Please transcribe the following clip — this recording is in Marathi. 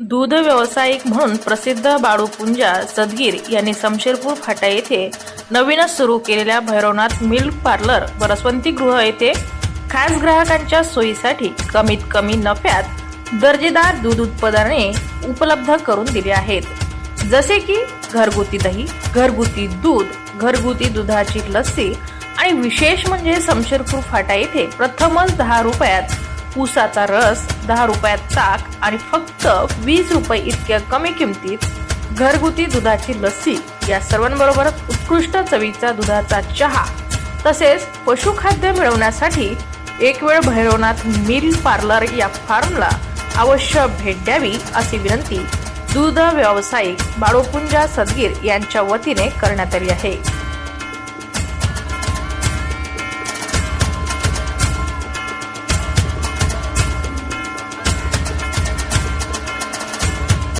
दूध व्यावसायिक म्हणून प्रसिद्ध बाळूपुंजा सदगीर यांनी शमशेरपूर फाटा येथे नवीनच सुरू केलेल्या भैरवनाथ मिल्क पार्लर व गृह येथे खास ग्राहकांच्या सोयीसाठी कमीत कमी नफ्यात दर्जेदार दूध उत्पादने उपलब्ध करून दिली आहेत. जसे की घरगुती दही घरगुती दूध घरगुती दुधाची लस्सी आणि विशेष म्हणजे शमशेरपूर फाटा येथे प्रथमच दहा रुपयात ऊसाचा रस दहा रुपयात चाक आणि फक्त वीस रुपये इतक्या कमी किमतीत घरगुती दुधाची लस्सी या सर्वांबरोबरच उत्कृष्ट चवीचा दुधाचा चहा. तसेच पशुखाद्य मिळवण्यासाठी एक वेळ भैरवनाथ मिल पार्लर या फार्मला अवश्य भेट द्यावी अशी विनंती दूध व्यावसायिक बाळोपुंजा सदगीर यांच्या वतीने करण्यात आली आहे.